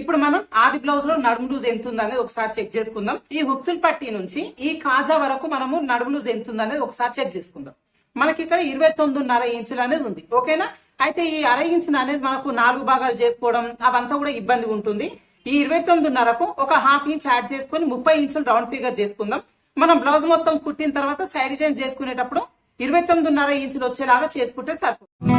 ఇప్పుడు మనం ఆది బ్లౌజ్లో నడుము లూజ్ ఎంత ఉందనేది అనేది ఒకసారి చెక్ చేసుకుందాం. ఈ హుక్సుల్ పట్టి నుంచి ఈ కాజా వరకు మనము నడుము లూజ్ ఎంత ఉందనేది ఒకసారి చెక్ చేసుకుందాం. మనకి ఇక్కడ ఇరవై తొమ్మిదిన్నర ఇంచులు అనేది ఉంది. ఓకేనా? అయితే ఈ అర ఇంచులు అనేది మనకు నాలుగు భాగాలు చేసుకోవడం అవంతా కూడా ఇబ్బందిగా ఉంటుంది. ఈ ఇరవై తొమ్మిదిన్నరకు ఒక హాఫ్ ఇంచ్ యాడ్ చేసుకుని ముప్పై ఇంచులు రౌండ్ ఫిగర్ చేసుకుందాం. మనం బ్లౌజ్ మొత్తం కుట్టిన తర్వాత సైడ్ డిజైన్ చేసుకునేటప్పుడు ఇరవై తొమ్మిదిన్నర ఇంచులు వచ్చేలాగా చేసుకుంటే సరిపోతుంది.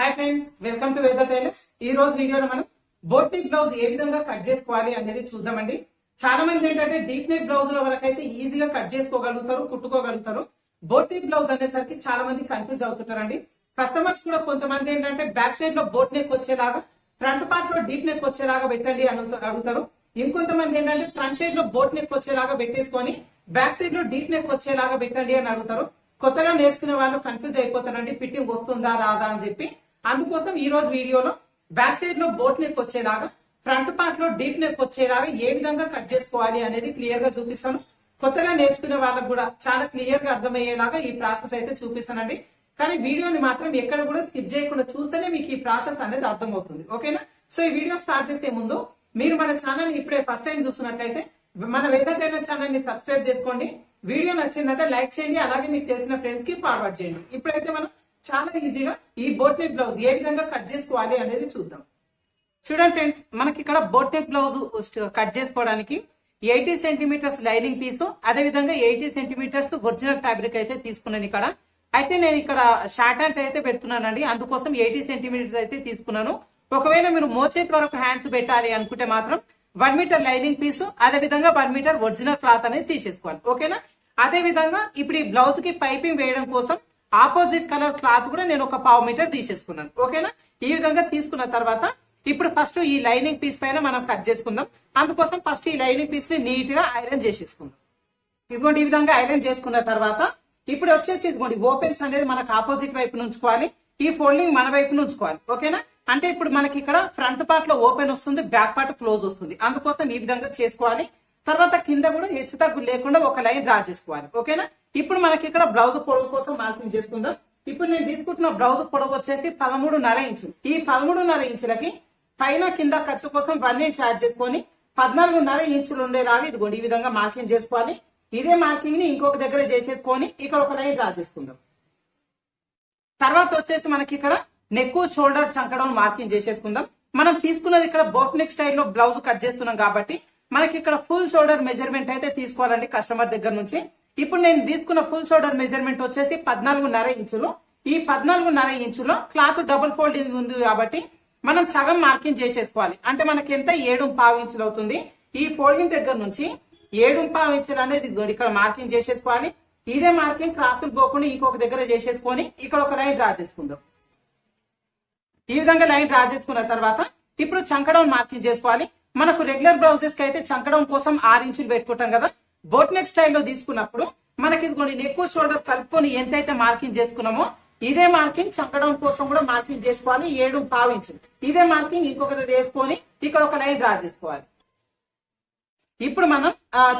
Hi friends welcome to weather tailors ఈ రోజు వీడియోలో మనం బోట్ నెక్ బ్లౌజ్ ఏ విధంగా కట్ చేసుకోవాలి అనేది చూద్దామండి. చాలా మంది ఏంటంటే డీప్ నెక్ బ్లౌజ్లో వరకు అయితే ఈజీగా కట్ చేసుకోగలుగుతారు కుట్టుకోగలుగుతారు. బోట్ నెక్ బ్లౌజ్ అనేసరికి చాలా మంది కన్ఫ్యూజ్ అవుతుంటారండి. కస్టమర్స్ కూడా కొంతమంది ఏంటంటే బ్యాక్ సైడ్లో బోట్ నెక్ వచ్చేలాగా ఫ్రంట్ పార్ట్లో డీప్ నెక్ వచ్చేలాగా పెట్టండి అని అడుగుతారు. ఇంకొంతమంది ఏంటంటే ఫ్రంట్ సైడ్లో బోట్ నెక్ వచ్చేలాగా పెట్టేసుకొని బ్యాక్ సైడ్లో డీప్ నెక్ వచ్చేలాగా పెట్టండి అని అడుగుతారు. కొత్తగా నేర్చుకునే వాళ్ళు కన్ఫ్యూజ్ అయిపోతారండి. ఫిట్టింగ్ వస్తుందా రాదా అని చెప్పి. అందుకోసం ఈ రోజు వీడియోలో బ్యాక్ సైడ్లో బోట్ నెక్ వచ్చేలాగా ఫ్రంట్ పార్ట్లో డీప్ నెక్ వచ్చేలాగా ఏ విధంగా కట్ చేసుకోవాలి అనేది క్లియర్గా చూపిస్తాను. కొత్తగా నేర్చుకునే వాళ్ళకు కూడా చాలా క్లియర్గా అర్థమయ్యేలాగా ఈ ప్రాసెస్ అయితే చూపిస్తానండి. కానీ వీడియోని మాత్రం ఎక్కడ కూడా స్కిప్ చేయకుండా చూస్తేనే మీకు ఈ ప్రాసెస్ అనేది అర్థమవుతుంది. ఓకేనా? సో ఈ వీడియో స్టార్ట్ చేసే ముందు మీరు మన ఛానల్ ఇప్పుడే ఫస్ట్ టైం చూస్తున్నట్లయితే మన వెదర్ ట్రైనర్ ఛానల్ని సబ్స్క్రైబ్ చేసుకోండి. వీడియో నచ్చిందంటే లైక్ చేయండి. అలాగే మీకు తెలిసిన ఫ్రెండ్స్కి ఫార్వర్డ్ చేయండి. ఇప్పుడైతే మనం చాలా ఈజీగా ఈ బోట్ నెక్ బ్లౌజ్ ఏ విధంగా కట్ చేసుకోవాలి అనేది చూద్దాం. చూడండి ఫ్రెండ్స్ మనకి ఇక్కడ బోట్ నెక్ బ్లౌజ్ కట్ చేసుకోవడానికి ఎయిటీ సెంటీమీటర్స్ లైనింగ్ పీస్ అదే విధంగా ఎయిటీ సెంటీమీటర్స్ ఒరిజినల్ ఫ్యాబ్రిక్ అయితే తీసుకున్నాను ఇక్కడ. అయితే నేను ఇక్కడ షార్ట్ హ్యాండ్ అయితే పెడుతున్నానండి అందుకోసం ఎయిటీ సెంటీమీటర్స్ అయితే తీసుకున్నాను. ఒకవేళ మీరు మోచేతి వరకు హ్యాండ్స్ పెట్టాలి అనుకుంటే మాత్రం వన్ మీటర్ లైనింగ్ పీస్ అదే విధంగా వన్ మీటర్ ఒరిజినల్ క్లాత్ అనేది తీసేసుకోవాలి. ఓకేనా? అదే విధంగా ఇప్పుడు ఈ బ్లౌజ్కి పైపింగ్ వేయడం కోసం ఆపోజిట్ కలర్ క్లాత్ కూడా నేను ఒక పావు మీటర్ తీసేసుకున్నాను. ఓకేనా? ఈ విధంగా తీసుకున్న తర్వాత ఇప్పుడు ఫస్ట్ ఈ లైనింగ్ పీస్ పైన మనం కట్ చేసుకుందాం. అందుకోసం ఫస్ట్ ఈ లైనింగ్ పీస్ని నీట్గా ఐరన్ చేసేసుకుందాం. ఇదిగోండి ఈ విధంగా ఐరన్ చేసుకున్న తర్వాత ఇప్పుడు వచ్చేసి ఇదిగోండి ఓపెన్స్ అనేది మనకు ఆపోజిట్ వైపు నుంచుకోవాలి. ఈ ఫోల్డింగ్ మన వైపు నుంచుకోవాలి. ఓకేనా? అంటే ఇప్పుడు మనకి ఇక్కడ ఫ్రంట్ పార్ట్లో ఓపెన్ వస్తుంది బ్యాక్ పార్ట్ క్లోజ్ వస్తుంది. అందుకోసం ఈ విధంగా చేసుకోవాలి. తర్వాత కింద కూడా హెచ్చు తగ్గు లేకుండా ఒక లైన్ డ్రా చేసుకోవాలి. ఓకేనా? ఇప్పుడు మనకి ఇక్కడ బ్లౌజ్ పొడవు కోసం మార్కింగ్ చేసుకుందాం. ఇప్పుడు నేను తీసుకుంటున్న బ్లౌజ్ పొడవు వచ్చేసి పదమూడున్నర ఇంచులు ఈ పదమూడున్నర ఇంచులకి పైన కింద ఖర్చు కోసం వన్ ఇంచ్ యాడ్ చేసుకొని పద్నాలుగున్నర ఇంచులు ఉండేలాగా ఇదిగోండి ఈ విధంగా మార్కింగ్ చేసుకోవాలి. ఇదే మార్కింగ్ని ఇంకొక దగ్గర చేసేసుకొని ఇక్కడ ఒక లైన్ డ్రా చేసుకుందాం. తర్వాత వచ్చేసి మనకి ఇక్కడ నెక్ షోల్డర్ చంకడం మార్కింగ్ చేసేసుకుందాం. మనం తీసుకున్నది ఇక్కడ బోట్ నెక్ స్టైల్లో బ్లౌజ్ కట్ చేస్తున్నాం కాబట్టి మనకి ఇక్కడ ఫుల్ షోల్డర్ మెజర్మెంట్ అయితే తీసుకోవాలండి కస్టమర్ దగ్గర నుంచి. ఇప్పుడు నేను తీసుకున్న ఫుల్ షోల్డర్ మెజర్మెంట్ వచ్చేసి పద్నాలుగున్నర ఇంచులు. ఈ పద్నాలుగున్నర ఇంచులో క్లాత్ డబుల్ ఫోల్డింగ్ ఉంది కాబట్టి మనం సగం మార్కింగ్ చేసేసుకోవాలి. అంటే మనకి ఎంత? ఏడు పావు ఇంచులు అవుతుంది. ఈ ఫోల్డింగ్ దగ్గర నుంచి ఏడు పావు ఇంచులు అనేది ఇక్కడ మార్కింగ్ చేసేసుకోవాలి. ఇదే మార్కింగ్ క్రాసులు పోకుండా ఇంకొక దగ్గర చేసేసుకొని ఇక్కడ ఒక లైన్ డ్రా చేసుకుందాం. ఈ విధంగా లైన్ డ్రా చేసుకున్న తర్వాత ఇప్పుడు చంకడౌన్ మార్కింగ్ చేసుకోవాలి. మనకు రెగ్యులర్ బ్లౌజెస్కి అయితే చంకడౌన్ కోసం ఆరు ఇంచులు పెట్టుకుంటాం కదా. బోట్ నెక్ స్టైల్లో తీసుకున్నప్పుడు మనకి ఇదిగోండి నెక్ షోల్డర్ కలుపుకొని ఎంతైతే మార్కింగ్ చేసుకున్నామో ఇదే మార్కింగ్ చక్కడం కోసం కూడా మార్కింగ్ చేసుకోవాలి ఏడు పావు ఇంచులు ఇదే మార్కింగ్ ఇంకొకటి వేసుకొని ఇక్కడ ఒక లైన్ డ్రా చేసుకోవాలి. ఇప్పుడు మనం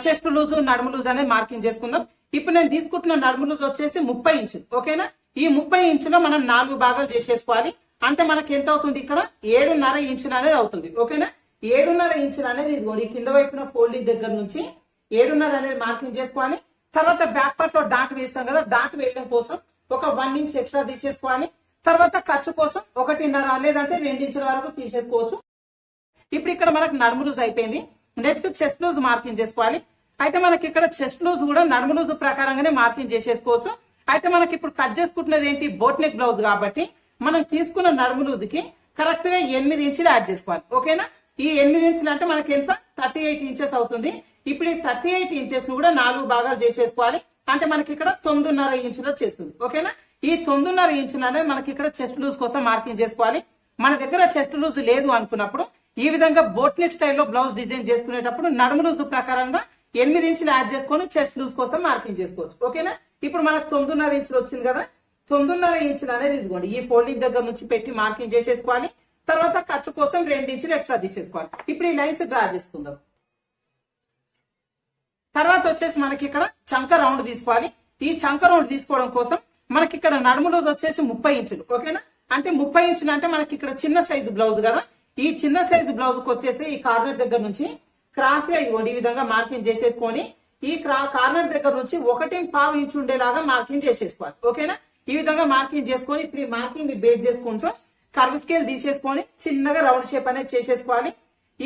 చెస్ట్ లూజ్ నడుము లూజ్ అనేది మార్కింగ్ చేసుకుందాం. ఇప్పుడు నేను తీసుకుంటున్న నడుము లూజ్ వచ్చేసి ముప్పై ఇంచులు ఓకేనా? ఈ ముప్పై ఇంచులో మనం నాలుగు భాగాలు చేసేసుకోవాలి. అంటే మనకి ఎంత అవుతుంది ఇక్కడ? ఏడున్నర ఇంచులు అనేది అవుతుంది ఓకేనా? ఏడున్నర ఇంచులు అనేది ఇదిగోండి ఈ కింద వైపున ఫోల్డింగ్ దగ్గర నుంచి ఏడున్నర అనేది మార్కింగ్ చేసుకోవాలి. తర్వాత బ్యాక్ పార్ట్లో డాట్ వేస్తాం కదా డాట్ వేయడం కోసం ఒక వన్ ఇంచ్ ఎక్స్ట్రా తీసేసుకోవాలి. తర్వాత ఖర్చు కోసం ఒకటిన్నర లేదంటే రెండించుల వరకు తీసేసుకోవచ్చు. ఇప్పుడు ఇక్కడ మనకు నడుము లూజ్ అయిపోయింది. నెక్స్ట్ చెస్ట్ లూజ్ మార్కింగ్ చేసుకోవాలి. అయితే మనకి ఇక్కడ చెస్ట్ లూజ్ కూడా నడుము లూజ్ ప్రకారంగానే మార్కింగ్ చేసేసుకోవచ్చు. అయితే మనకి ఇప్పుడు కట్ చేసుకుంటున్నది ఏంటి? బోట్ నెక్ బ్లౌజ్ కాబట్టి మనం తీసుకున్న నడుము లూజ్కి కరెక్ట్గా ఎనిమిది ఇంచులు యాడ్ చేసుకోవాలి. ఓకేనా? ఈ ఎనిమిది ఇంచులు అంటే మనకి ఎంత? థర్టీ ఎయిట్ ఇంచెస్ అవుతుంది. ఇప్పుడు ఈ థర్టీ ఎయిట్ ఇంచెస్ కూడా నాలుగు భాగాలు చేసేసుకోవాలి. అంటే మనకి ఇక్కడ తొమ్మిదిన్నర ఇంచులు చేస్తుంది. ఓకేనా? ఈ తొమ్మిదిన్నర ఇంచులు అనేది మనకి ఇక్కడ చెస్ట్ లూజ్ కోసం మార్కింగ్ చేసుకోవాలి. మన దగ్గర చెస్ట్ లూజ్ లేదు అనుకున్నప్పుడు ఈ విధంగా బోట్నిక్ స్టైల్లో బ్లౌజ్ డిజైన్ చేసుకునేటప్పుడు నడుము లూజ్ ప్రకారంగా ఎనిమిది ఇంచులు యాడ్ చేసుకొని చెస్ట్ లూజ్ కోసం మార్కింగ్ చేసుకోవచ్చు. ఓకేనా? ఇప్పుడు మనకు తొమ్మిదిన్నర ఇంచులు వచ్చింది కదా? తొమ్మిదిన్నర ఇంచులు అనేది ఇదిగోండి. ఈ ఫోల్డింగ్ దగ్గర నుంచి పెట్టి మార్కింగ్ చేసేసుకోవాలి. తర్వాత ఖర్చు కోసం రెండు ఇంచులు ఎక్స్ట్రా తీసేసుకోవాలి. ఇప్పుడు ఈ లైన్స్ డ్రా చేసుకుందాం. తర్వాత వచ్చేసి మనకి ఇక్కడ చంక రౌండ్ తీసుకోవాలి. ఈ చంక రౌండ్ తీసుకోవడం కోసం మనకి ఇక్కడ నడుము వచ్చేసి ముప్పై ఇంచులు ఓకేనా? అంటే ముప్పై ఇంచులు అంటే మనకి ఇక్కడ చిన్న సైజు బ్లౌజ్ కదా. ఈ చిన్న సైజు బ్లౌజ్కి వచ్చేసి ఈ కార్నర్ దగ్గర నుంచి క్రాస్గా ఇవ్వండి ఈ విధంగా మార్కింగ్ చేసేసుకొని ఈ క్రా కార్నర్ దగ్గర నుంచి ఒకటి పావు ఇంచు ఉండేలాగా మార్కింగ్ చేసేసుకోవాలి ఓకేనా? ఈ విధంగా మార్కింగ్ చేసుకొని ఇప్పుడు ఈ మార్కింగ్ బేస్ చేసుకుంటూ కర్వ్ స్కేల్ తీసేసుకొని చిన్నగా రౌండ్ షేప్ అనేది చేసేసుకోవాలి.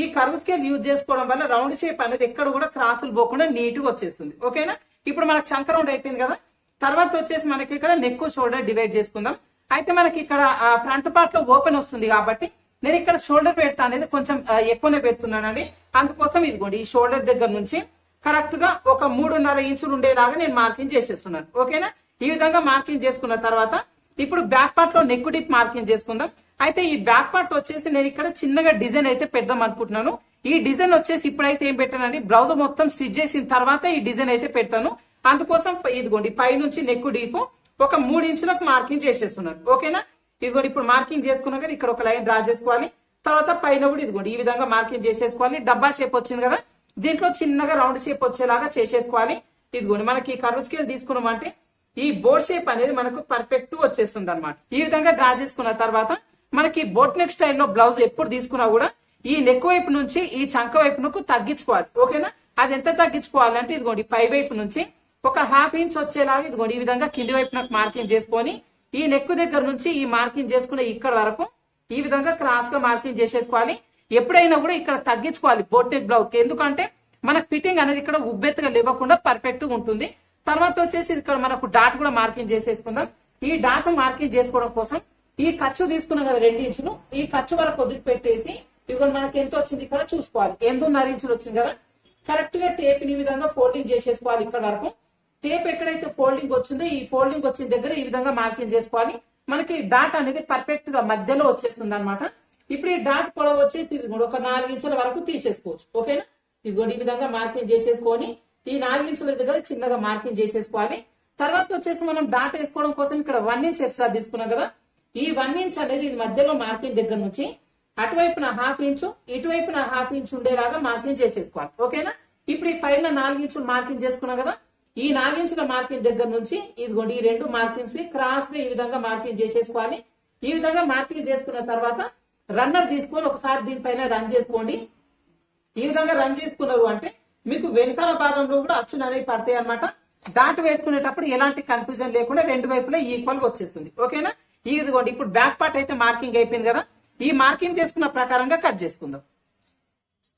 ఈ కర్వ్ స్కేల్ యూజ్ చేసుకోవడం వల్ల రౌండ్ షేప్ అనేది ఎక్కడ కూడా క్రాసులు పోకుండా నీట్గా వచ్చేస్తుంది. ఓకేనా ఇప్పుడు మనకు చంక రౌండ్ అయిపోయింది కదా? తర్వాత వచ్చేసి మనకి ఇక్కడ నెక్ షోల్డర్ డివైడ్ చేసుకుందాం. అయితే మనకి ఇక్కడ ఫ్రంట్ పార్ట్లో ఓపెన్ వస్తుంది కాబట్టి నేను ఇక్కడ షోల్డర్ పెడతా అనేది కొంచెం ఎక్కువనే పెడుతున్నానండి. అందుకోసం ఇదిగోండి ఈ షోల్డర్ దగ్గర నుంచి కరెక్ట్గా ఒక మూడున్నర ఇంచులు ఉండేలాగా నేను మార్కింగ్ చేసేస్తున్నాను. ఓకేనా ఈ విధంగా మార్కింగ్ చేసుకున్న తర్వాత ఇప్పుడు బ్యాక్ పార్ట్లో నెక్ డిప్ మార్కింగ్ చేసుకుందాం. అయితే ఈ బ్యాక్ పార్ట్ వచ్చేసి నేను ఇక్కడ చిన్నగా డిజైన్ అయితే పెడదాం అనుకుంటున్నాను. ఈ డిజైన్ వచ్చేసి ఇప్పుడైతే ఏం పెట్టానండి బ్లౌజ్ మొత్తం స్టిచ్ చేసిన తర్వాత ఈ డిజైన్ అయితే పెడతాను. అందుకోసం ఇదిగోండి పై నుంచి నెక్ డీప్ ఒక మూడు ఇంచులకు మార్కింగ్ చేసేస్తున్నాను. ఓకేనా? ఇదిగోండి ఇప్పుడు మార్కింగ్ చేసుకున్నాం కదా ఇక్కడ ఒక లైన్ డ్రా చేసుకోవాలి. తర్వాత పైన కూడా ఇదిగోండి ఈ విధంగా మార్కింగ్ చేసేసుకోవాలి. డబ్బా షేప్ వచ్చింది కదా దీంట్లో చిన్నగా రౌండ్ షేప్ వచ్చేలాగా చేసేసుకోవాలి. ఇదిగోండి మనకి కర్వ్ స్కేల్ తీసుకున్నామంటే ఈ బోర్డ్ షేప్ అనేది మనకు పర్ఫెక్ట్ వచ్చేస్తుంది అనమాట ఈ విధంగా డ్రా చేసుకున్న తర్వాత మనకి బోట్ నెక్ స్టైల్లో బ్లౌజ్ ఎప్పుడు తీసుకున్నా కూడా ఈ నెక్ వైపు నుంచి ఈ చంక వైపునకు తగ్గించుకోవాలి. ఓకేనా? అది ఎంత తగ్గించుకోవాలంటే ఇదిగోండి పై వైపు నుంచి ఒక హాఫ్ ఇంచ్ వచ్చేలాగా ఇదిగోండి ఈ విధంగా కింది వైపు నాకు మార్కింగ్ చేసుకొని ఈ నెక్ దగ్గర నుంచి ఈ మార్కింగ్ చేసుకునే ఇక్కడ వరకు ఈ విధంగా క్రాస్గా మార్కింగ్ చేసేసుకోవాలి. ఎప్పుడైనా కూడా ఇక్కడ తగ్గించుకోవాలి బోట్ నెక్ బ్లౌజ్ ఎందుకంటే మన ఫిట్టింగ్ అనేది ఇక్కడ ఉబ్బెత్తుగా లేవకుండా పర్ఫెక్ట్గా ఉంటుంది. తర్వాత వచ్చేసి ఇక్కడ మనకు డాట్ కూడా మార్కింగ్ చేసేసుకుందాం. ఈ డాట్ మార్కింగ్ చేసుకోవడం కోసం ఈ ఖర్చు తీసుకున్నాం కదా రెండు ఇంచులు. ఈ ఖర్చు వరకు వదిలి పెట్టేసి ఇదిగో మనకి ఎంత వచ్చింది ఇక్కడ చూసుకోవాలి. ఎనిమిదిన్నర ఇంచులు వచ్చింది కదా. కరెక్ట్గా టేప్ ఈ విధంగా ఫోల్డింగ్ చేసేసుకోవాలి ఇక్కడ వరకు. టేప్ ఎక్కడైతే ఫోల్డింగ్ వచ్చిందో ఈ ఫోల్డింగ్ వచ్చిన దగ్గర ఈ విధంగా మార్కింగ్ చేసుకోవాలి. మనకి డాట్ అనేది పర్ఫెక్ట్గా మధ్యలో వచ్చేస్తుంది అనమాట ఇప్పుడు ఈ డాట్ పొడవు వచ్చేసి ఒక నాలుగించుల వరకు తీసేసుకోవచ్చు. ఓకేనా ఇదిగోండి ఈ విధంగా మార్కింగ్ చేసేసుకొని ఈ నాలుగించుల దగ్గర చిన్నగా మార్కింగ్ చేసేసుకోవాలి. తర్వాత వచ్చేసి మనం డాట్ వేసుకోవడం కోసం ఇక్కడ వన్ ఇంచ్ ఎక్స్ట్రా తీసుకున్నాం కదా. ఈ వన్ ఇంచ్ అనేది ఇది మధ్యలో మార్కింగ్ దగ్గర నుంచి అటువైపున హాఫ్ ఇంచు ఇటువైపున హాఫ్ ఇంచు ఉండేలాగా మార్కింగ్ చేసేసుకోవాలి. ఓకేనా? ఇప్పుడు ఈ పైన నాలుగు ఇంచులు మార్కింగ్ చేసుకున్నాం కదా? ఈ నాలుగు ఇంచుల మార్కింగ్ దగ్గర నుంచి ఇదిగోండి ఈ రెండు మార్కింగ్స్ క్రాస్గా ఈ విధంగా మార్కింగ్ చేసేసుకోవాలి. ఈ విధంగా మార్కింగ్ చేసుకున్న తర్వాత రన్నర్ తీసుకొని ఒకసారి దీనిపైన రన్ చేసుకోండి. ఈ విధంగా రన్ చేసుకున్నారు అంటే మీకు వెనకాల భాగంలో కూడా అచ్చులు అనేవి పడతాయి అనమాట దాటి వేసుకునేటప్పుడు ఎలాంటి కన్ఫ్యూజన్ లేకుండా రెండు వైపులా ఈక్వల్గా వచ్చేస్తుంది. ఓకేనా? ఇదిగోండి ఇప్పుడు బ్యాక్ పార్ట్ అయితే మార్కింగ్ అయిపోయింది కదా? ఈ మార్కింగ్ చేసుకున్న ప్రకారంగా కట్ చేసుకుందాం.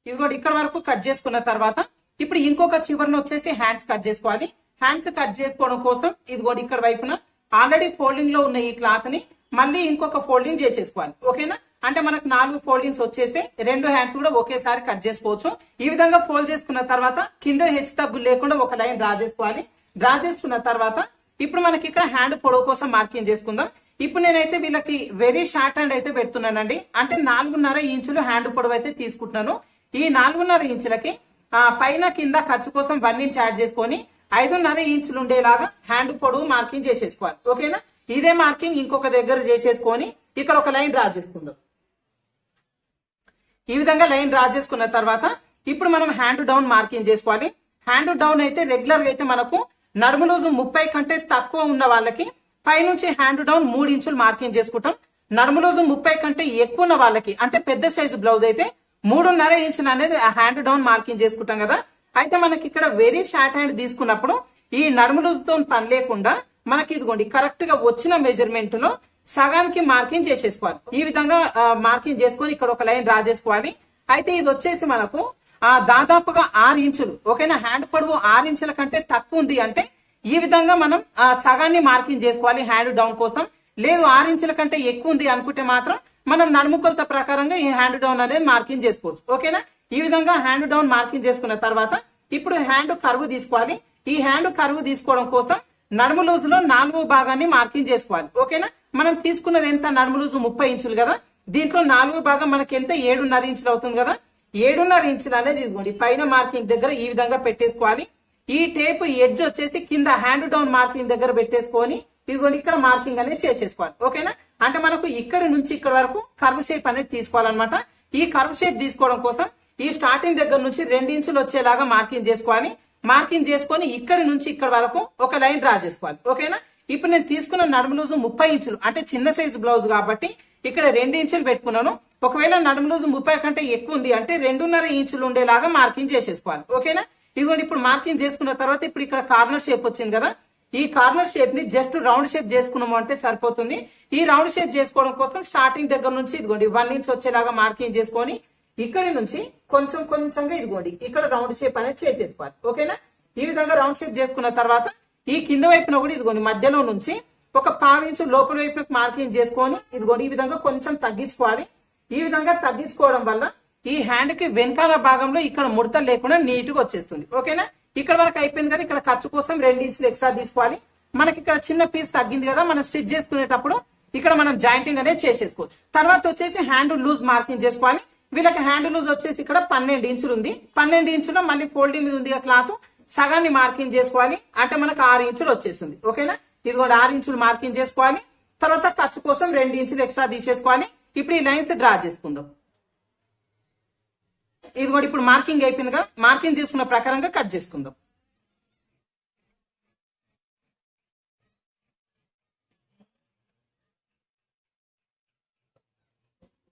ఇదిగోండి ఇక్కడ వరకు కట్ చేసుకున్న తర్వాత ఇప్పుడు ఇంకొక చివరిని వచ్చేసి హ్యాండ్స్ కట్ చేసుకోవాలి. హ్యాండ్స్ కట్ చేసుకోవడం కోసం ఇదిగోండి ఇక్కడ వైపున ఆల్రెడీ ఫోల్డింగ్లో ఉన్న ఈ క్లాత్ని మళ్ళీ ఇంకొక ఫోల్డింగ్ చేసేసుకోవాలి. ఓకేనా? అంటే మనకు నాలుగు ఫోల్డింగ్స్ వచ్చేస్తే రెండు హ్యాండ్స్ కూడా ఒకేసారి కట్ చేసుకోవచ్చు. ఈ విధంగా ఫోల్డ్ చేసుకున్న తర్వాత కింద హెచ్చు తగ్గులు లేకుండా ఒక లైన్ డ్రా చేసుకోవాలి. డ్రా చేసుకున్న తర్వాత ఇప్పుడు మనకి ఇక్కడ హ్యాండ్ పొడవు కోసం మార్కింగ్ చేసుకుందాం. ఇప్పుడు నేనైతే వీళ్ళకి వెరీ షార్ట్ హ్యాండ్ అయితే పెడుతున్నానండి. అంటే నాలుగున్నర ఇంచులు హ్యాండ్ పొడవు అయితే తీసుకుంటున్నాను. ఈ నాలుగున్నర ఇంచులకి ఆ, పైన కింద ఖర్చు కోసం వన్ ఇంచ్ యాడ్ చేసుకొని ఐదున్నర ఇంచులు ఉండేలాగా హ్యాండ్ పొడవు మార్కింగ్ చేసేసుకోవాలి. ఓకేనా? ఇదే మార్కింగ్ ఇంకొక దగ్గర చేసేసుకొని ఇక్కడ ఒక లైన్ డ్రా చేసుకుందాం. ఈ విధంగా లైన్ డ్రా చేసుకున్న తర్వాత ఇప్పుడు మనం హ్యాండ్ డౌన్ మార్కింగ్ చేసుకోవాలి. హ్యాండ్ డౌన్ అయితే రెగ్యులర్గా అయితే మనకు నడుము రోజు ముప్పై కంటే తక్కువ ఉన్న వాళ్ళకి పైనుంచి హ్యాండ్ డౌన్ మూడు ఇంచులు మార్కింగ్ చేసుకుంటాం. నడుము రోజు ముప్పై కంటే ఎక్కువ ఉన్న వాళ్ళకి అంటే పెద్ద సైజు బ్లౌజ్ అయితే మూడున్నర ఇంచులు అనేది ఆ హ్యాండ్ డౌన్ మార్కింగ్ చేసుకుంటాం కదా. అయితే మనకి ఇక్కడ వెరీ షార్ట్ హ్యాండ్ తీసుకున్నప్పుడు ఈ నడుము రోజుతో పని లేకుండా మనకి ఇదిగోండి కరెక్ట్గా వచ్చిన మెజర్మెంట్లో సగానికి మార్కింగ్ చేసేసుకోవాలి. ఈ విధంగా మార్కింగ్ చేసుకొని ఇక్కడ ఒక లైన్ డ్రా చేసుకోవాలి. అయితే ఇది వచ్చేసి మనకు ఆ దాదాపుగా ఆరు ఇంచులు. ఓకేనా? హ్యాండ్ పొడవు ఆరు ఇంచుల కంటే తక్కువ ఉంది అంటే ఈ విధంగా మనం ఆ సగాన్ని మార్కింగ్ చేసుకోవాలి హ్యాండ్ డౌన్ కోసం. లేదు ఆరు ఇంచుల కంటే ఎక్కువ ఉంది అనుకుంటే మాత్రం మనం నడుముకొలత ప్రకారంగా ఈ హ్యాండ్ డౌన్ అనేది మార్కింగ్ చేసుకోవచ్చు. ఓకేనా? ఈ విధంగా హ్యాండ్ డౌన్ మార్కింగ్ చేసుకున్న తర్వాత ఇప్పుడు హ్యాండ్ కరువు తీసుకోవాలి. ఈ హ్యాండ్ కరువు తీసుకోవడం కోసం నడుము లూజు నాలుగు భాగాన్ని మార్కింగ్ చేసుకోవాలి. ఓకేనా? మనం తీసుకున్నది ఎంత? నడుము లూజు ముప్పై ఇంచులు కదా. దీంట్లో నాలుగు భాగం మనకి ఎంత? ఏడున్నర ఇంచులు అవుతుంది కదా. ఏడున్నర ఇంచులు అనేది ఇదిగోండి పైన మార్కింగ్ దగ్గర ఈ విధంగా పెట్టేసుకోవాలి. ఈ టేప్ ఎడ్జ్ వచ్చేసి కింద హ్యాండ్ డౌన్ మార్కింగ్ దగ్గర పెట్టేసుకొని ఇదిగోండి ఇక్కడ మార్కింగ్ అనేది చేసేసుకోవాలి. ఓకేనా? అంటే మనకు ఇక్కడ నుంచి ఇక్కడ వరకు కర్వ్ షేప్ అనేది తీసుకోవాలన్నమాట. ఈ కర్వ్ షేప్ తీసుకోవడం కోసం ఈ స్టార్టింగ్ దగ్గర నుంచి రెండు ఇంచులు వచ్చేలాగా మార్కింగ్ చేసుకోవాలి. మార్కింగ్ చేసుకొని ఇక్కడి నుంచి ఇక్కడ వరకు ఒక లైన్ డ్రా చేసుకోవాలి. ఓకేనా? ఇప్పుడు నేను తీసుకున్న నడుము లూజు ముప్పై ఇంచులు అంటే చిన్న సైజు బ్లౌజ్ కాబట్టి ఇక్కడ రెండు ఇంచులు పెట్టుకున్నాను. ఒకవేళ నడుము లూజు ముప్పై కంటే ఎక్కువ ఉంది అంటే రెండున్నర ఇంచులు ఉండేలాగా మార్కింగ్ చేసేసుకోవాలి. ఓకేనా? ఇదిగోండి ఇప్పుడు మార్కింగ్ చేసుకున్న తర్వాత ఇప్పుడు ఇక్కడ కార్నర్ షేప్ వచ్చింది కదా. ఈ కార్నర్ షేప్ని జస్ట్ రౌండ్ షేప్ చేసుకున్నాము అంటే సరిపోతుంది. ఈ రౌండ్ షేప్ చేసుకోవడం కోసం స్టార్టింగ్ దగ్గర నుంచి ఇదిగోండి వన్ ఇంచ్ వచ్చేలాగా మార్కింగ్ చేసుకొని ఇక్కడి నుంచి కొంచెం కొంచెంగా ఇదిగోండి ఇక్కడ రౌండ్ షేప్ అనేది చేసేసుకోవాలి. ఓకేనా? ఈ విధంగా రౌండ్ షేప్ చేసుకున్న తర్వాత ఈ కింద వైపున కూడా ఇదిగోండి మధ్యలో నుంచి ఒక పావించు లోపల వైపు మార్కింగ్ చేసుకొని ఇదిగోండి ఈ విధంగా కొంచెం తగ్గించుకోవాలి. ఈ విధంగా తగ్గించుకోవడం వల్ల ఈ హ్యాండ్కి వెనకాల భాగంలో ఇక్కడ ముడత లేకుండా నీట్గా వచ్చేస్తుంది. ఓకేనా? ఇక్కడ వరకు అయిపోయింది కదా? ఇక్కడ ఖర్చు కోసం రెండు ఇంచులు ఎక్స్ట్రా తీసుకోవాలి. మనకి ఇక్కడ చిన్న పీస్ తగ్గింది కదా? మనం స్టిచ్ చేసుకునేటప్పుడు ఇక్కడ మనం జాయింటింగ్ అనేది చేసేసుకోవచ్చు. తర్వాత వచ్చేసి హ్యాండ్ లూజ్ మార్కింగ్ చేసుకోవాలి. వీళ్ళకి హ్యాండ్ లూజ్ వచ్చేసి ఇక్కడ పన్నెండు ఇంచులు ఉంది. పన్నెండు ఇంచులో మళ్ళీ ఫోల్డింగ్ మీద ఉంది క్లాత్ సగాన్ని మార్కింగ్ చేసుకోవాలి. అంటే మనకు ఆరు ఇంచులు వచ్చేసింది ఓకేనా? ఇది కూడా ఆరు ఇంచులు మార్కింగ్ చేసుకోవాలి. తర్వాత ఖర్చు కోసం రెండు ఇంచులు ఎక్స్ట్రా తీసేసుకోవాలి. ఇప్పుడు ఈ లైన్స్ డ్రా చేసుకుందాం. ఇది కూడా ఇప్పుడు మార్కింగ్ అయిపోయింది మార్కింగ్ చేసుకున్న ప్రకారంగా కట్ చేసుకుందాం.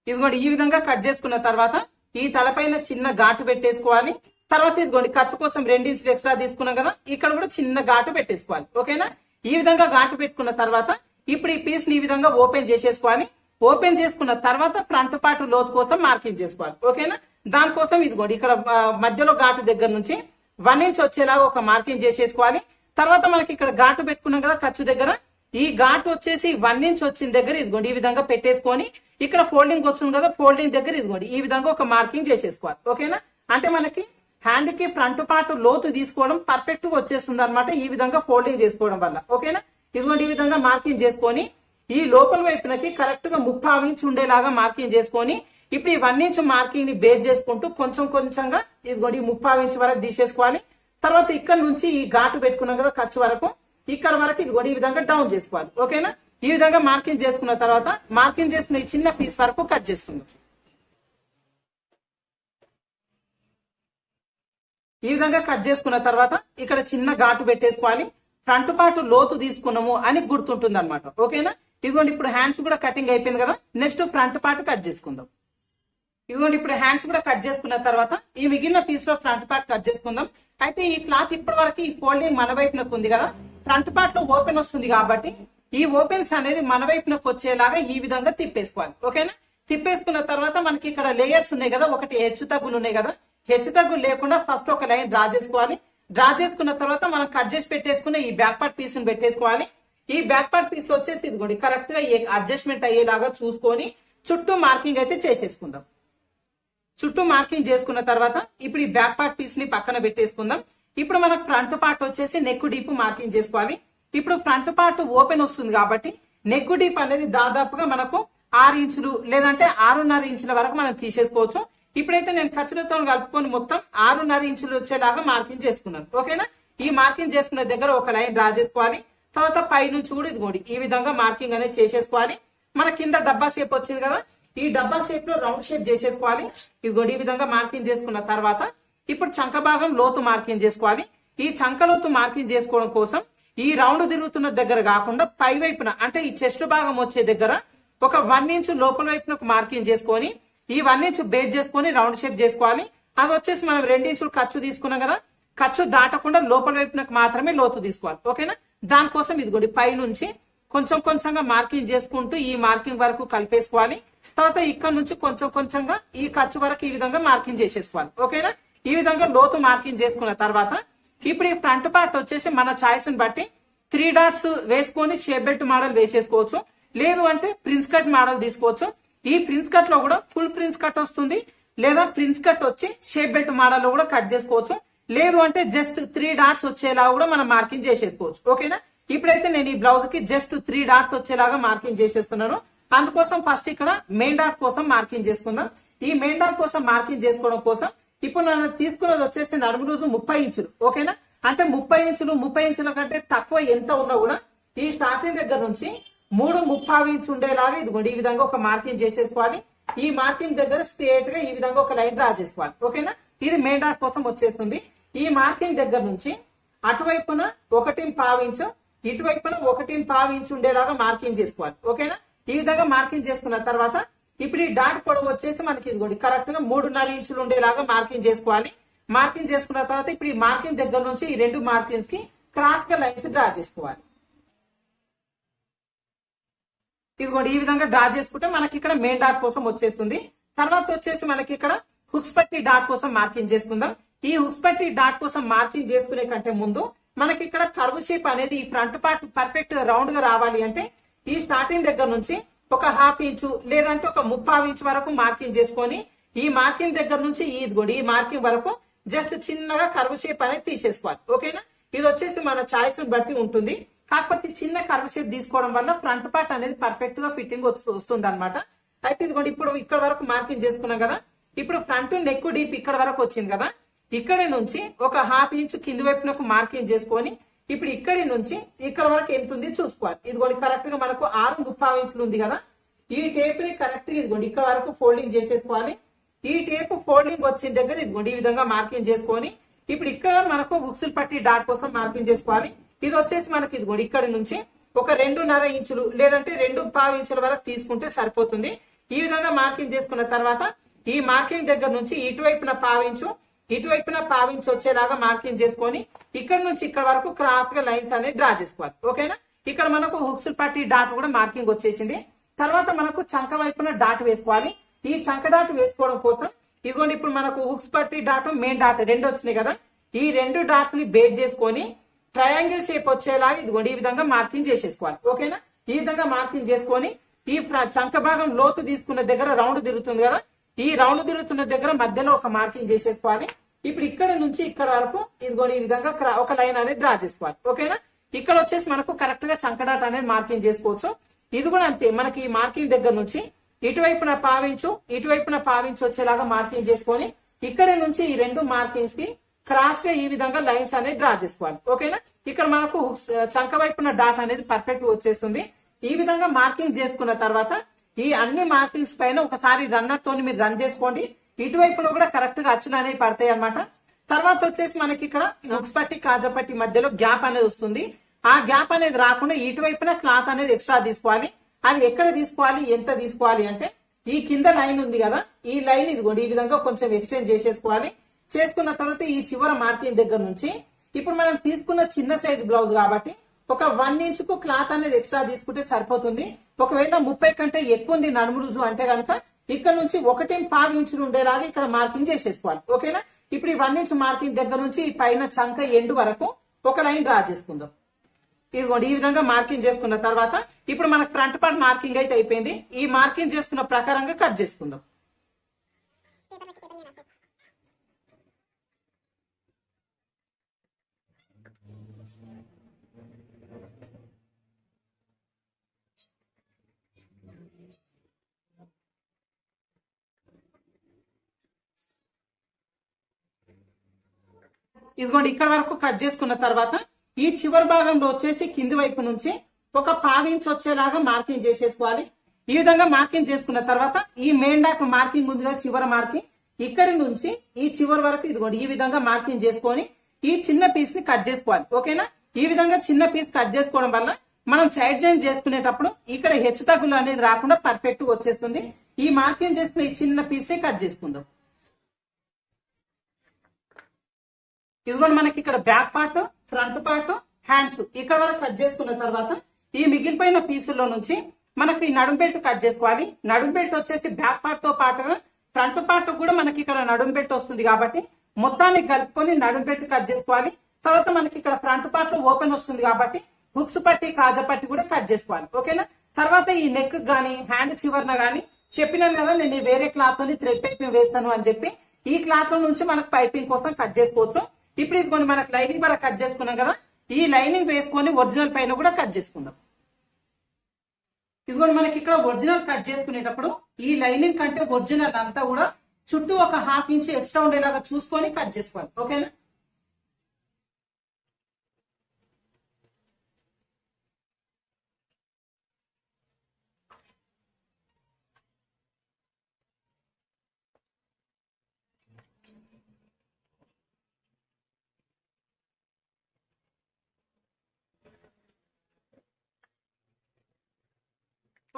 ఇదిగోండి ఈ విధంగా కట్ చేసుకున్న తర్వాత ఈ తలపైన చిన్న ఘాటు పెట్టేసుకోవాలి. తర్వాత ఇదిగోండి కత్తు కోసం రెండించులు ఎక్స్ట్రా తీసుకున్నాం కదా ఇక్కడ కూడా చిన్న ఘాటు పెట్టేసుకోవాలి. ఓకేనా? ఈ విధంగా ఘాటు పెట్టుకున్న తర్వాత ఇప్పుడు ఈ పీస్ని ఈ విధంగా ఓపెన్ చేసేసుకోవాలి. ఓపెన్ చేసుకున్న తర్వాత ఫ్రంట్ పార్ట్ లోతు కోసం మార్కింగ్ చేసుకోవాలి. ఓకేనా? దానికోసం ఇదిగోండి ఇక్కడ మధ్యలో ఘాటు దగ్గర నుంచి వన్ ఇంచ్ వచ్చేలాగా ఒక మార్కింగ్ చేసేసుకోవాలి. తర్వాత మనకి ఇక్కడ ఘాటు పెట్టుకున్నాం కదా ఖర్చు దగ్గర. ఈ ఘాటు వచ్చేసి వన్ ఇంచ్ వచ్చిన దగ్గర ఇదిగోండి ఈ విధంగా పెట్టేసుకొని ఇక్కడ ఫోల్డింగ్ వస్తుంది కదా ఫోల్డింగ్ దగ్గర ఇదిగోండి ఈ విధంగా ఒక మార్కింగ్ చేసేసుకోవాలి. ఓకేనా? అంటే మనకి హ్యాండ్కి ఫ్రంట్ పార్ట్ లోతు తీసుకోవడం పర్ఫెక్ట్గా వచ్చేస్తుంది అనమాట ఈ విధంగా ఫోల్డింగ్ చేసుకోవడం వల్ల. ఓకేనా? ఇదిగోండి ఈ విధంగా మార్కింగ్ చేసుకొని ఈ లోపల వైపునకి కరెక్ట్గా ముప్పావు ఇంచ్ ఉండేలాగా మార్కింగ్ చేసుకొని ఇప్పుడు ఈ వన్ ఇంచ్ మార్కింగ్ని బేస్ చేసుకుంటూ కొంచెం కొంచెంగా ఇదిగోండి ముప్పై ముప్పావు ఇంచ్ వరకు తీసేసుకోవాలి. తర్వాత ఇక్కడ నుంచి ఈ ఘాటు పెట్టుకున్నాం కదా ఖర్చు వరకు ఇక్కడ వరకు ఇది ఈ విధంగా డౌన్ చేసుకోవాలి. ఓకేనా? ఈ విధంగా మార్కింగ్ చేసుకున్న తర్వాత మార్కింగ్ చేసిన ఈ చిన్న పీస్ వరకు కట్ చేస్తుంది ఈ విధంగా కట్ చేసుకున్న తర్వాత ఇక్కడ చిన్న ఘాటు పెట్టేసుకోవాలి. ఫ్రంట్ పార్ట్ లోతు తీసుకున్నాము అని గుర్తుంటుంది అనమాట ఓకేనా? ఇదిగోండి ఇప్పుడు హ్యాండ్స్ కూడా కటింగ్ అయిపోయింది కదా. నెక్స్ట్ ఫ్రంట్ పార్ట్ కట్ చేసుకుందాం. ఇదిగోండి ఇప్పుడు హ్యాండ్స్ కూడా కట్ చేసుకున్న తర్వాత ఈ మిగిలిన పీస్లో ఫ్రంట్ పార్ట్ కట్ చేసుకుందాం. అయితే ఈ క్లాత్ ఇప్పటి వరకు ఈ ఫోల్డింగ్ మన వైపునకు ఉంది కదా. ఫ్రంట్ పార్ట్లో ఓపెన్ వస్తుంది కాబట్టి ఈ ఓపెన్స్ అనేది మన వైపునకు వచ్చేలాగా ఈ విధంగా తిప్పేసుకోవాలి. ఓకేనా తిప్పేసుకున్న తర్వాత మనకి ఇక్కడ లేయర్స్ ఉన్నాయి కదా ఒకటి హెచ్చు తగ్గులు ఉన్నాయి కదా. హెచ్చు తగ్గులు లేకుండా ఫస్ట్ ఒక లైన్ డ్రా చేసుకోవాలి. డ్రా చేసుకున్న తర్వాత మనం కట్ చేసి పెట్టేసుకున్న ఈ బ్యాక్ పార్ట్ పీస్ని పెట్టేసుకోవాలి. ఈ బ్యాక్ పార్ట్ పీస్ వచ్చేసి ఇదిగోండి కరెక్ట్గా అడ్జస్ట్మెంట్ అయ్యేలాగా చూసుకొని చుట్టూ మార్కింగ్ అయితే చేసేసుకుందాం. చుట్టూ మార్కింగ్ చేసుకున్న తర్వాత ఇప్పుడు ఈ బ్యాక్ పార్ట్ పీస్ని పక్కన పెట్టేసుకుందాం. ఇప్పుడు మనకు ఫ్రంట్ పార్ట్ వచ్చేసి నెక్ డీప్ మార్కింగ్ చేసుకోవాలి. ఇప్పుడు ఫ్రంట్ పార్ట్ ఓపెన్ వస్తుంది కాబట్టి నెక్ డీప్ అనేది దాదాపుగా మనకు ఆరు ఇంచులు లేదంటే ఆరున్నర ఇంచుల వరకు మనం తీసేసుకోవచ్చు. ఇప్పుడైతే నేను ఖర్చులతో కలుపుకొని మొత్తం ఆరున్నర ఇంచులు వచ్చేలాగా మార్కింగ్ చేసుకున్నాను. ఓకేనా? ఈ మార్కింగ్ చేసుకున్న దగ్గర ఒక లైన్ డ్రా చేసుకోవాలి. తర్వాత పై నుంచి కూడా ఇదిగోండి ఈ విధంగా మార్కింగ్ అనేది చేసేసుకోవాలి. మన కింద డబ్బా షేప్ వచ్చింది కదా ఈ డబ్బా షేప్లో రౌండ్ షేప్ చేసేసుకోవాలి. ఇదిగోడి ఈ విధంగా మార్కింగ్ చేసుకున్న తర్వాత ఇప్పుడు చంక భాగం లోతు మార్కింగ్ చేసుకోవాలి. ఈ చంక లోతు మార్కింగ్ చేసుకోవడం కోసం ఈ రౌండ్ తిరుగుతున్న దగ్గర కాకుండా పై వైపున అంటే ఈ చెస్ట్ భాగం వచ్చే దగ్గర ఒక వన్ ఇంచ్ లోపల వైపున ఒక మార్కింగ్ చేసుకొని ఈ వన్ ఇంచ్ బేస్ చేసుకొని రౌండ్ షేప్ చేసుకోవాలి. అది వచ్చేసి మనం రెండు ఇంచులు ఖర్చు తీసుకున్నాం కదా. ఖర్చు దాటకుండా లోపల వైపునకు మాత్రమే లోతు తీసుకోవాలి. ఓకేనా? దానికోసం ఇదిగోండి పై నుంచి కొంచెం కొంచెంగా మార్కింగ్ చేసుకుంటూ ఈ మార్కింగ్ వరకు కలిపేసుకోవాలి. తర్వాత ఇక్కడ నుంచి కొంచెం కొంచెంగా ఈ ఖర్చు వరకు ఈ విధంగా మార్కింగ్ చేసేసుకోవాలి. ఓకేనా? ఈ విధంగా లోతు మార్కింగ్ చేసుకున్న తర్వాత ఇప్పుడు ఈ ఫ్రంట్ పార్ట్ వచ్చేసి మన చాయిస్ని బట్టి త్రీ డాట్స్ వేసుకొని షేప్ బెల్ట్ మోడల్ వేసేసుకోవచ్చు. లేదు అంటే ప్రిన్స్ కట్ మోడల్ తీసుకోవచ్చు. ఈ ప్రిన్స్ కట్లో కూడా ఫుల్ ప్రిన్స్ కట్ వస్తుంది. లేదా ప్రిన్స్ కట్ వచ్చి షేప్ బెల్ట్ మోడల్లో కూడా కట్ చేసుకోవచ్చు. లేదు అంటే జస్ట్ త్రీ డాట్స్ వచ్చేలా కూడా మనం మార్కింగ్ చేసేసుకోవచ్చు. ఓకేనా? ఇప్పుడైతే నేను ఈ బ్లౌజ్కి జస్ట్ త్రీ డాట్స్ వచ్చేలాగా మార్కింగ్ చేసేస్తున్నాను. అందుకోసం ఫస్ట్ ఇక్కడ మెయిన్ డాట్ కోసం మార్కింగ్ చేసుకుందాం. ఈ మెయిన్ డాట్ కోసం మార్కింగ్ చేసుకోవడం కోసం ఇప్పుడు నేను తీసుకున్నది వచ్చేసి నడుము రోజు ముప్పై ఇంచులు ఓకేనా? అంటే ముప్పై ఇంచులు ముప్పై ఇంచుల కంటే తక్కువ ఎంత ఉన్నా కూడా ఈ స్టార్టింగ్ దగ్గర నుంచి మూడు ముప్పై ఇంచు ఉండేలాగా ఇదిగోండి ఈ విధంగా ఒక మార్కింగ్ చేసేసుకోవాలి. ఈ మార్కింగ్ దగ్గర స్ట్రేట్గా ఈ విధంగా ఒక లైన్ డ్రా చేసుకోవాలి ఓకేనా? ఇది మెయిన్ డాట్ కోసం వచ్చేస్తుంది. ఈ మార్కింగ్ దగ్గర నుంచి అటువైపున ఒకటి పావు ఇంచు ఇటువైపున ఒకటి పావు ఇంచు ఉండేలాగా మార్కింగ్ చేసుకోవాలి ఓకేనా? ఈ విధంగా మార్కింగ్ చేసుకున్న తర్వాత ఇప్పుడు ఈ డాట్ పొడవు వచ్చేసి మనకి ఇదిగోండి కరెక్ట్గా మూడున్నర ఇంచులు ఉండేలాగా మార్కింగ్ చేసుకోవాలి. మార్కింగ్ చేసుకున్న తర్వాత ఇప్పుడు ఈ మార్కింగ్ దగ్గర నుంచి ఈ రెండు మార్కింగ్స్కి క్రాస్గా లైన్స్ డ్రా చేసుకోవాలి. ఇదిగోండి ఈ విధంగా డ్రా చేసుకుంటే మనకి ఇక్కడ మెయిన్ డాట్ కోసం వచ్చేస్తుంది. తర్వాత వచ్చేసి మనకి ఇక్కడ హుక్స్ పట్టి డాట్ కోసం మార్కింగ్ చేసుకుందాం. ఈ హుక్స్ పట్టి డాట్ కోసం మార్కింగ్ చేసుకునే కంటే ముందు మనకి ఇక్కడ కర్వ్ షేప్ అనేది ఈ ఫ్రంట్ పార్ట్ పర్ఫెక్ట్ రౌండ్గా రావాలి అంటే ఈ స్టార్టింగ్ దగ్గర నుంచి ఒక హాఫ్ ఇంచు లేదంటే ఒక ముప్పావు ఇంచు వరకు మార్కింగ్ చేసుకొని ఈ మార్కింగ్ దగ్గర నుంచి ఈ కూడా ఈ మార్కింగ్ వరకు జస్ట్ చిన్నగా కర్వ్ షేప్ అనేది తీసేసుకోవాలి. ఓకేనా ఇది వచ్చేసి మన చాయిస్ బట్టి ఉంటుంది. కాకపోతే చిన్న కర్వ్ షేప్ తీసుకోవడం వల్ల ఫ్రంట్ పార్ట్ అనేది పర్ఫెక్ట్గా ఫిట్టింగ్ వస్తుంది అనమాట అయితే ఇదిగోండి ఇప్పుడు ఇక్కడ వరకు మార్కింగ్ చేసుకున్నాం కదా? ఇప్పుడు ఫ్రంట్ నెక్ డీప్ ఇక్కడ వరకు వచ్చింది కదా? ఇక్కడి నుంచి ఒక హాఫ్ ఇంచ్ కింది వైపునకు మార్కింగ్ చేసుకొని ఇప్పుడు ఇక్కడి నుంచి ఇక్కడ వరకు ఎంత ఉంది చూసుకోవాలి. ఇదిగోండి కరెక్ట్గా మనకు ఆరు ముప్పావు ఇంచులు ఉంది కదా. ఈ టేప్ని కరెక్ట్గా ఇదిగోండి ఇక్కడ వరకు ఫోల్డింగ్ చేసేసుకోవాలి. ఈ టేప్ ఫోల్డింగ్ వచ్చిన దగ్గర ఇదిగోండి ఈ విధంగా మార్కింగ్ చేసుకొని ఇప్పుడు ఇక్కడ మనకు బుక్సులు పట్టి డాట్ కోసం మార్కింగ్ చేసుకోవాలి. ఇది వచ్చేసి మనకి ఇదిగోండి ఇక్కడ నుంచి ఒక రెండున్నర ఇంచులు లేదంటే రెండు పావు ఇంచుల వరకు తీసుకుంటే సరిపోతుంది. ఈ విధంగా మార్కింగ్ చేసుకున్న తర్వాత ఈ మార్కింగ్ దగ్గర నుంచి ఇటువైపున పావించు ఇటువైపున పావించి వచ్చేలాగా మార్కింగ్ చేసుకొని ఇక్కడ నుంచి ఇక్కడ వరకు క్రాస్గా లైన్స్ అనేది డ్రా చేసుకోవాలి. ఓకేనా? ఇక్కడ మనకు హుక్స్ పట్టి డాట్ కూడా మార్కింగ్ వచ్చేసింది. తర్వాత మనకు చంక వైపున డాట్ వేసుకోవాలి. ఈ చంక డాట్ వేసుకోవడం కోసం ఇదిగోండి ఇప్పుడు మనకు హుక్స్ పట్టి డాట్ మెయిన్ డాట్ రెండు వచ్చినాయి కదా. ఈ రెండు డాట్స్ని బేస్ చేసుకొని ట్రయాంగిల్ షేప్ వచ్చేలాగా ఇదిగోండి ఈ విధంగా మార్కింగ్ చేసేసుకోవాలి. ఓకేనా? ఈ విధంగా మార్కింగ్ చేసుకొని ఈ చంక భాగం లోతు తీసుకున్న దగ్గర రౌండ్ తిరుగుతుంది కదా. ఈ రౌండ్ తిరుగుతున్న దగ్గర మధ్యలో ఒక మార్కింగ్ చేసేసుకోవాలి. ఇప్పుడు ఇక్కడ నుంచి ఇక్కడ వరకు ఇదిగోని ఈ విధంగా ఒక లైన్ అనేది డ్రా చేసుకోవాలి. ఓకేనా? ఇక్కడ వచ్చేసి మనకు కరెక్ట్గా చంకడాట అనేది మార్కింగ్ చేసుకోవచ్చు. ఇది కూడా అంతే. మనకి ఈ మార్కింగ్ దగ్గర నుంచి ఇటువైపున పావించు ఇటువైపున పావించు వచ్చేలాగా మార్కింగ్ చేసుకొని ఇక్కడ నుంచి ఈ రెండు మార్కింగ్స్కి క్రాస్గా ఈ విధంగా లైన్స్ అనేది డ్రా చేసుకోవాలి. ఓకేనా? ఇక్కడ మనకు చంక వైపున డాట్ అనేది పర్ఫెక్ట్ వచ్చేస్తుంది. ఈ విధంగా మార్కింగ్ చేసుకున్న తర్వాత ఈ అన్ని మార్కింగ్స్ పైన ఒకసారి రన్నర్ తోని మీరు రన్ చేసుకోండి. ఇటువైపులో కూడా కరెక్ట్గా అచ్చులు అనేవి పడతాయి అన్నమాట. తర్వాత వచ్చేసి మనకి ఇక్కడ హుక్స్ పట్టి మధ్యలో గ్యాప్ అనేది వస్తుంది. ఆ గ్యాప్ అనేది రాకుండా ఇటువైపున క్లాత్ అనేది ఎక్స్ట్రా తీసుకోవాలి. అది ఎక్కడ తీసుకోవాలి ఎంత తీసుకోవాలి అంటే ఈ కింద లైన్ ఉంది కదా ఈ లైన్ ఇదిగోండి ఈ విధంగా కొంచెం ఎక్స్టెండ్ చేసేసుకోవాలి. చేసుకున్న తర్వాత ఈ చివర మార్కింగ్ దగ్గర నుంచి ఇప్పుడు మనం తీసుకున్న చిన్న సైజ్ బ్లౌజ్ కాబట్టి ఒక వన్ ఇంచ్కు క్లాత్ అనేది ఎక్స్ట్రా తీసుకుంటే సరిపోతుంది. ఒకవేళ ముప్పై కంటే ఎక్కువ ఉంది నడుమురుజు అంటే కనుక ఇక్కడ నుంచి ఒకటి పావు ఇంచులు ఉండేలాగా ఇక్కడ మార్కింగ్ చేసేసుకోవాలి. ఓకేనా? ఇప్పుడు ఈ వన్ ఇంచ్ మార్కింగ్ దగ్గర నుంచి ఈ పైన చంక ఎండు వరకు ఒక లైన్ డ్రా చేసుకుందాం. ఇదిగోండి ఈ విధంగా మార్కింగ్ చేసుకున్న తర్వాత ఇప్పుడు మనకు ఫ్రంట్ పార్ట్ మార్కింగ్ అయితే అయిపోయింది. ఈ మార్కింగ్ చేసుకున్న ప్రకారంగా కట్ చేసుకుందాం. ఇదిగోండి ఇక్కడ వరకు కట్ చేసుకున్న తర్వాత ఈ చివరి భాగంలో వచ్చేసి కింది వైపు నుంచి ఒక పావించి వచ్చేలాగా మార్కింగ్ చేసేసుకోవాలి. ఈ విధంగా మార్కింగ్ చేసుకున్న తర్వాత ఈ మెయిన్ డాట్ మార్కింగ్ ఉంది చివరి మార్కింగ్. ఇక్కడి నుంచి ఈ చివరి వరకు ఇదిగోండి ఈ విధంగా మార్కింగ్ చేసుకొని ఈ చిన్న పీస్ని కట్ చేసుకోవాలి. ఓకేనా? ఈ విధంగా చిన్న పీస్ కట్ చేసుకోవడం వల్ల మనం సైడ్ జాయిన్ చేసుకునేటప్పుడు ఇక్కడ హెచ్చు తగ్గులు అనేది రాకుండా పర్ఫెక్ట్గా వచ్చేస్తుంది. ఈ మార్కింగ్ చేసుకున్న ఈ చిన్న పీస్ కట్ చేసుకుందాం. ఇదిగోండి మనకి ఇక్కడ back part front part hands. ఇక్కడ వరకు కట్ చేసుకున్న తర్వాత ఈ మిగిలిపోయిన పీసుల్లో నుంచి మనకి నడుం బెల్ట్ కట్ చేసుకోవాలి. నడుం బెల్ట్ వచ్చేసి బ్యాక్ పార్ట్తో పాటుగా ఫ్రంట్ పార్ట్ కూడా మనకి ఇక్కడ నడుం బెల్ట్ వస్తుంది కాబట్టి మొత్తాన్ని కలుపుకొని నడుం బెల్ట్ కట్ చేసుకోవాలి. తర్వాత మనకి ఇక్కడ ఫ్రంట్ పార్ట్లో ఓపెన్ వస్తుంది కాబట్టి హుక్స్ పట్టి కాజా పట్టి కూడా కట్ చేసుకోవాలి. ఓకేనా? తర్వాత ఈ నెక్ గానీ హ్యాండ్ చివరన గానీ చెప్పినాను కదా నేను వేరే క్లాత్ తోని థ్రెడ్ పైపింగ్ వేస్తాను అని చెప్పి ఈ క్లాత్లో నుంచి మనకు పైపింగ్ కోసం కట్ చేసుకోవచ్చు. ఇప్పుడు ఇది కొన్ని మనకు లైనింగ్ వరకు కట్ చేసుకున్నాం కదా ఈ లైనింగ్ వేసుకొని ఒరిజినల్ పైన కూడా కట్ చేసుకుందాం. ఇదిగోండి మనకి ఇక్కడ ఒరిజినల్ కట్ చేసుకునేటప్పుడు ఈ లైనింగ్ కంటే ఒరిజినల్ అంతా కూడా చుట్టూ ఒక హాఫ్ ఇంచ్ ఎక్స్ట్రా ఉండేలాగా చూసుకొని కట్ చేసుకోవాలి. ఓకేనా?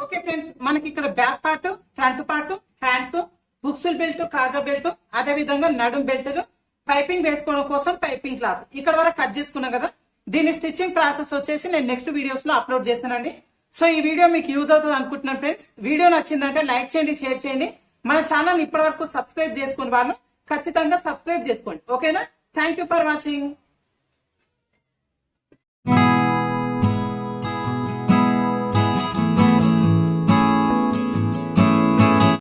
ఓకే ఫ్రెండ్స్ మనకి ఇక్కడ back part front part hands బుక్సుల్ belt కాజా బెల్ట్ అదే విధంగా నడుం బెల్ట్ పైపింగ్ వేసుకోవడం కోసం పైపింగ్ క్లాత్ ఇక్కడ వరకు కట్ చేసుకున్నాం కదా. దీని స్టిచ్చింగ్ ప్రాసెస్ వచ్చేసి నేను నెక్స్ట్ వీడియోస్లో అప్లోడ్ చేస్తానండి. సో ఈ వీడియో మీకు యూజ్ అవుతుంది అనుకుంటున్నాను ఫ్రెండ్స్ వీడియో నచ్చిందంటే లైక్ చేయండి షేర్ చేయండి. మన ఛానల్ ఇప్పటి వరకు సబ్స్క్రైబ్ చేసుకుని వాళ్ళు ఖచ్చితంగా సబ్స్క్రైబ్ చేసుకోండి. ఓకేనా థ్యాంక్ యూ ఫర్ వాచింగ్